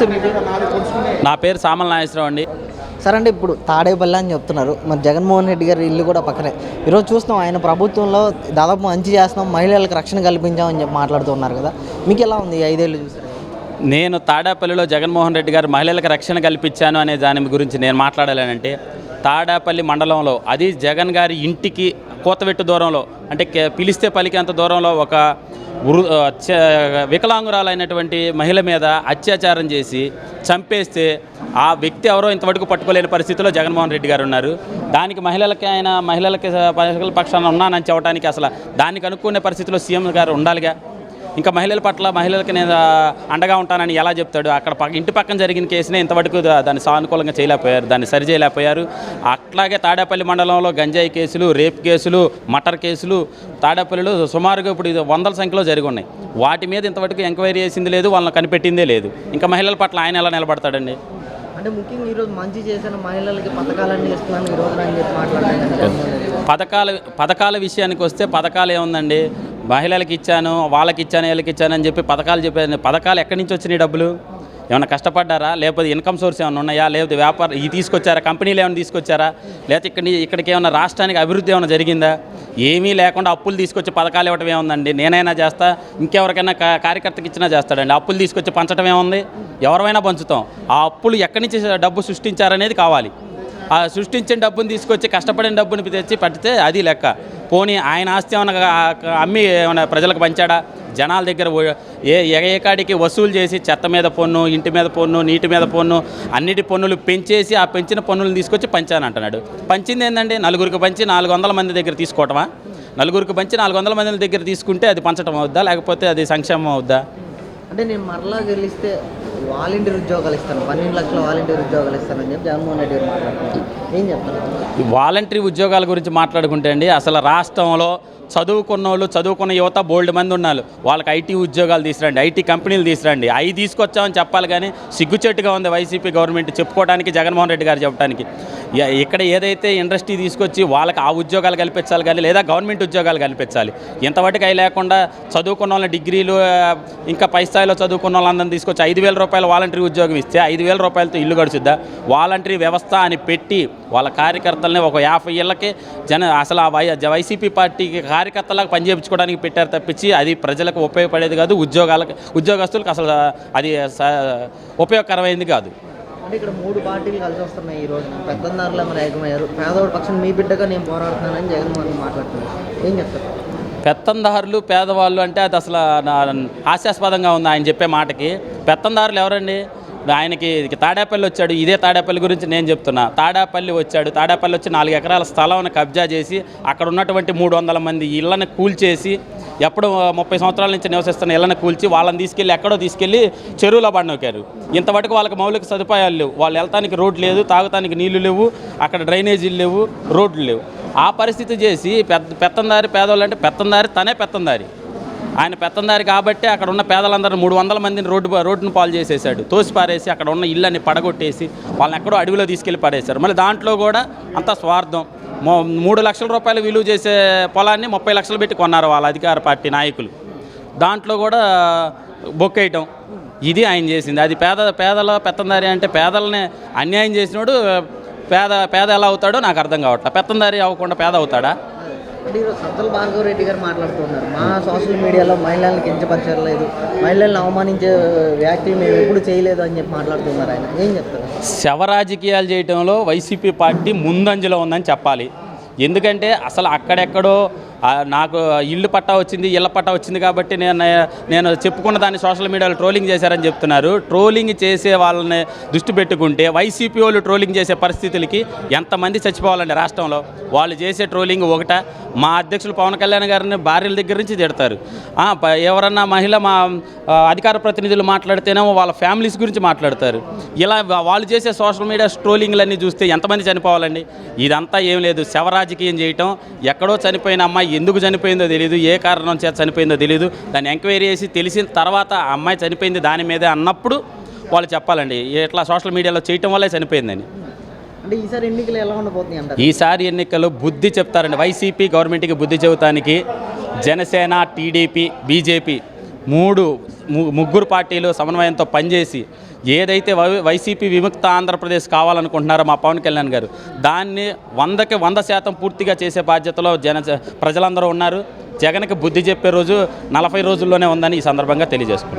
నమస్తే మీ పేరు నా పేరు సామల నాగేశ్వరరావు అండి. సరే అంటే ఇప్పుడు తాడేపల్లి అని చెప్తున్నారు. మరి జగన్మోహన్ రెడ్డి గారి ఇల్లు కూడా పక్కనే. ఈరోజు చూస్తున్నాం ఆయన ప్రభుత్వంలో దాదాపు మంచి చేస్తున్నాం మహిళలకు రక్షణ కల్పించామని చెప్పి మాట్లాడుతున్నారు కదా. మీకు ఎలా ఉంది ఈ ఐదేళ్ళు చూసారు? నేను తాడాపల్లిలో జగన్మోహన్ రెడ్డి గారు మహిళలకు రక్షణ కల్పించాను అనే దాని గురించి నేను మాట్లాడాలంటే తాడాపల్లి మండలంలో అది జగన్ గారి ఇంటికి కోతవెట్టు దూరంలో అంటే పిలిస్తే పలికేంత దూరంలో ఒక వృ చ- వికలాంగురాలైనటువంటి మహిళ మీద అత్యాచారం చేసి చంపేస్తే ఆ వ్యక్తి ఎవరో ఇంతవరకు పట్టుకోలేని పరిస్థితిలో జగన్మోహన్ రెడ్డి గారు ఉన్నారు. దానికి మహిళలకి ఆయన మహిళలకి పక్షాన ఉన్నానని చెప్పడానికి అసలు దాన్ని కనుక్కునే పరిస్థితిలో సీఎం గారు ఉండాలిగా? ఇంకా మహిళల పట్ల మహిళలకి నేను అండగా ఉంటానని ఎలా చెప్తాడు? అక్కడ పక్క ఇంటి పక్కన జరిగిన కేసునే ఇంతవరకు దాన్ని సానుకూలంగా చేయలేకపోయారు దాన్ని సరి చేయలేకపోయారు. అట్లాగే తాడేపల్లి మండలంలో గంజాయి కేసులు రేప్ కేసులు మటర్ కేసులు తాడేపల్లిలో సుమారుగా ఇప్పుడు ఇది వందల సంఖ్యలో జరిగి ఉన్నాయి. వాటి మీద ఇంతవరకు ఎంక్వైరీ చేసింది లేదు వాళ్ళని కనిపెట్టిందే లేదు. ఇంకా మహిళల పట్ల ఆయన ఎలా నిలబడతాడండి? అంటే ముఖ్యంగా ఈరోజు మంచి చేసిన మహిళలకి పథకాలన్నీ ఇస్తున్నాను ఈ రోజున అని చెప్పి మాట్లాడుతున్నాను పథకాల పథకాల విషయానికి వస్తే పథకాలు ఏముందండి? మహిళలకు ఇచ్చాను వాళ్ళకి ఇచ్చాను వీళ్ళకి ఇచ్చాను అని చెప్పి పథకాలు చెప్పాను పథకాలు ఎక్కడి నుంచి వచ్చినాయి డబ్బులు? ఏమైనా కష్టపడ్డారా? లేకపోతే ఇన్కమ్ సోర్స్ ఏమైనా ఉన్నాయా? లేకపోతే వ్యాపారం ఇది తీసుకొచ్చారా? కంపెనీలు ఏమైనా తీసుకొచ్చారా? లేకపోతే ఇక్కడి ఇక్కడికి ఏమైనా రాష్ట్రానికి అభివృద్ధి ఏమైనా జరిగిందా? ఏమీ లేకుండా అప్పులు తీసుకొచ్చి పథకాలు ఇవ్వటం ఏముందండి? నేనైనా చేస్తా ఇంకెవరికైనా కా- కార్యకర్తకి ఇచ్చినా చేస్తాడండి. అప్పులు తీసుకొచ్చి పంచడం ఏముంది? ఎవరైనా పంచుతాం. ఆ అప్పులు ఎక్కడి నుంచి డబ్బు సృష్టించారనేది కావాలి. ఆ సృష్టించిన డబ్బుని తీసుకొచ్చి కష్టపడిన డబ్బుని తెచ్చి పట్టితే అది లెక్క. పోనీ ఆయన ఆస్తి ఏమైనా అమ్మి ఏమైనా ప్రజలకు పంచాడా? జనాల దగ్గర ఏ ఏకాడికి వసూలు చేసి చెత్త మీద పన్ను ఇంటి మీద పన్ను నీటి మీద పన్ను అన్నిటి పన్నులు పెంచేసి ఆ పెంచిన పన్నులను తీసుకొచ్చి పంచాను అంటున్నాడు. పంచింది ఏంటండి నలుగురికి పంచి నాలుగు వందల మంది దగ్గర తీసుకోవటమా? నలుగురికి పంచి నాలుగు వందల మంది దగ్గర తీసుకుంటే అది పంచడం అవుద్దా? లేకపోతే అది సంక్షేమం అవుద్దా? అంటే నేను మరలా గెలిస్తే వాలంటీర్ ఉద్యోగాలు ఇస్తాను. పన్నెండు లక్షల వాలంటీర్ ఉద్యోగాలు ఇస్తానని చెప్పి జగన్మోహన్ రెడ్డి గారు మాట్లాడుతున్నారు. ఏం చెప్తారు ఈ వాలంటరీ ఉద్యోగాల గురించి మాట్లాడుకుంటే అండి అసలు రాష్ట్రంలో చదువుకున్న వాళ్ళు చదువుకున్న యువత బోల్డ్ మంది ఉన్నారు. వాళ్ళకి ఐటీ ఉద్యోగాలు తీసుకురండి ఐటీ కంపెనీలు తీసుకురండి. అవి తీసుకొచ్చామని చెప్పాలి కానీ సిగ్గుచెట్టుగా ఉంది వైసీపీ గవర్నమెంట్ చెప్పుకోవడానికి జగన్మోహన్ రెడ్డి గారు చెప్పడానికి. ఇక్కడ ఏదైతే ఇండస్ట్రీ తీసుకొచ్చి వాళ్ళకి ఆ ఉద్యోగాలు కల్పించాలి కానీ లేదా గవర్నమెంట్ ఉద్యోగాలు కల్పించాలి. ఇంతవరకు అవి లేకుండా చదువుకున్న వాళ్ళ డిగ్రీలు ఇంకా పై స్థాయిలో చదువుకున్న వాళ్ళందరినీ తీసుకొచ్చి ఐదు వేల రూపాయల వాలంటరీ ఉద్యోగం ఇస్తే ఐదు వేల రూపాయలతో ఇల్లు గడుచుద్దా? వాలంటరీ వ్యవస్థ అని పెట్టి వాళ్ళ కార్యకర్తలని ఒక యాభై ఏళ్ళకి జన అసలు ఆ వై వైసీపీ పార్టీకి కార్యకర్తలకు పనిచేయించుకోవడానికి పెట్టారు తప్పించి అది ప్రజలకు ఉపయోగపడేది కాదు ఉద్యోగాలకు ఉద్యోగస్తులకు అసలు అది స- కాదు. అంటే ఇక్కడ మూడు పార్టీలు కలిసి వస్తున్నాయి ఈ రోజున. పెద్దందారులు మరి ఏకమయ్యారు. పేదవాడి పక్షం మీ బిడ్డగా నేను పోరాడుతున్నానని జగన్మోహన్ మాట్లాడుతున్నాను ఏం చెప్తారు? పెత్తందారులు పేదవాళ్ళు అంటే అది అసలు నా- హాస్యాస్పదంగా ఉంది ఆయన చెప్పే మాటకి. పెత్తందారులు ఎవరండి? ఆయనకి తాడేపల్లి వచ్చాడు. ఇదే తాడేపల్లి గురించి నేను చెప్తున్నా. తాడేపల్లి వచ్చాడు. తాడేపల్లి వచ్చి నాలుగు ఎకరాల స్థలాన్ని కబ్జా చేసి అక్కడ ఉన్నటువంటి మూడు వందల మంది ఇళ్ళను కూల్చేసి ఎప్పుడు ముప్పై సంవత్సరాల నుంచి నివసిస్తున్న ఇళ్ళను కూల్చి వాళ్ళని తీసుకెళ్ళి ఎక్కడో తీసుకెళ్ళి చెరువులో పడినొక్కారు. ఇంతవరకు వాళ్ళకి మౌలిక సదుపాయాలు లేవు. వాళ్ళు వెళ్తానికి రోడ్డు లేదు తాగటానికి నీళ్ళు లేవు అక్కడ డ్రైనేజీలు లేవు రోడ్లు లేవు. ఆ పరిస్థితి చేసి పెద్ద పెత్తందారి పేదవాళ్ళు అంటే పెత్తందారి తనే పెత్తందారి. ఆయన పెత్తందారి కాబట్టి అక్కడ ఉన్న పేదలందరూ మూడు వందల మందిని రోడ్డు రోడ్డును పాలు చేసేసాడు తోసి పారేసి అక్కడ ఉన్న ఇళ్ళని పడగొట్టేసి వాళ్ళని ఎక్కడో అడవిలో తీసుకెళ్ళి పడేశారు మళ్ళీ దాంట్లో కూడా అంత స్వార్థం. మూడు లక్షల రూపాయలు విలువ చేసే పొలాన్ని ముప్పై లక్షలు పెట్టి కొన్నారు వాళ్ళ అధికార పార్టీ నాయకులు. దాంట్లో కూడా బొక్కేయటం. ఇది ఆయన చేసింది. అది పేద పేదల పెత్తందారి అంటే పేదలనే అన్యాయం చేసినోడు పేద పేద ఎలా అవుతాడో నాకు అర్థం కావట్లేదు పెత్తందారి అవ్వకుండా పేద అవుతాడా? అంటే ఈరోజు సజ్జల భార్గవ రెడ్డి గారు మాట్లాడుతున్నారు. మా సోషల్ మీడియాలో మహిళలను కించపరచలేదు మహిళలను అవమానించే వ్యాఖ్యలు మేము ఎప్పుడు చేయలేదు అని చెప్పి మాట్లాడుతున్నారు ఆయన. ఏం చెప్తారు? శవ రాజకీయాలు చేయడంలో వైసీపీ పార్టీ ముందంజలో ఉందని చెప్పాలి. ఎందుకంటే అసలు అక్కడెక్కడో నాకు ఇల్లు పట్టా వచ్చింది ఇళ్ళ పట్టా వచ్చింది కాబట్టి నేను నేను చెప్పుకున్న దాన్ని సోషల్ మీడియాలో ట్రోలింగ్ చేశారని చెప్తున్నారు. ట్రోలింగ్ చేసే వాళ్ళని దృష్టి పెట్టుకుంటే వైసీపీ వాళ్ళు ట్రోలింగ్ చేసే పరిస్థితులకి ఎంతమంది చచ్చిపోవాలండి రాష్ట్రంలో? వాళ్ళు చేసే ట్రోలింగ్ ఒకట మా అధ్యక్షులు పవన్ కళ్యాణ్ గారిని భార్యల దగ్గర నుంచి తిడతారు. ఎవరన్నా మహిళ మా అధికార ప్రతినిధులు మాట్లాడితేనేమో వాళ్ళ ఫ్యామిలీస్ గురించి మాట్లాడతారు. ఇలా వాళ్ళు చేసే సోషల్ మీడియా ట్రోలింగ్లన్నీ చూస్తే ఎంతమంది చనిపోవాలండి? ఇదంతా ఏం లేదు. శవరాజకీయం చేయటం ఎక్కడో చనిపోయిన అమ్మాయి ఎందుకు చనిపోయిందో తెలియదు ఏ కారణం చేత చనిపోయిందో తెలియదు దాన్ని ఎంక్వైరీ చేసి తెలిసిన తర్వాత ఆ అమ్మాయి చనిపోయింది దాని మీదే అన్నప్పుడు వాళ్ళు చెప్పాలండి ఇట్లా సోషల్ మీడియాలో చేయటం వల్లే చనిపోయిందని. అంటే ఈసారి ఎన్నికలు ఎలా ఉండబోతున్నాయి ఈసారి ఎన్నికలు బుద్ధి చెప్తారండి. వైసీపీ గవర్నమెంట్కి బుద్ధి చెబుతానికి జనసేన టీడీపీ బీజేపీ మూడు ముగ్గురు పార్టీలు సమన్వయంతో పనిచేసి ఏదైతే వై వైసీపీ విముక్త ఆంధ్రప్రదేశ్ కావాలనుకుంటున్నారో మా పవన్ కళ్యాణ్ గారు దాన్ని వందకి వంద శాతం పూర్తిగా చేసే బాధ్యతలో జన ప్రజలందరూ ఉన్నారు. జగన్కి బుద్ధి చెప్పే రోజు నలభై రోజుల్లోనే ఉందని ఈ సందర్భంగా తెలియజేసుకున్నాను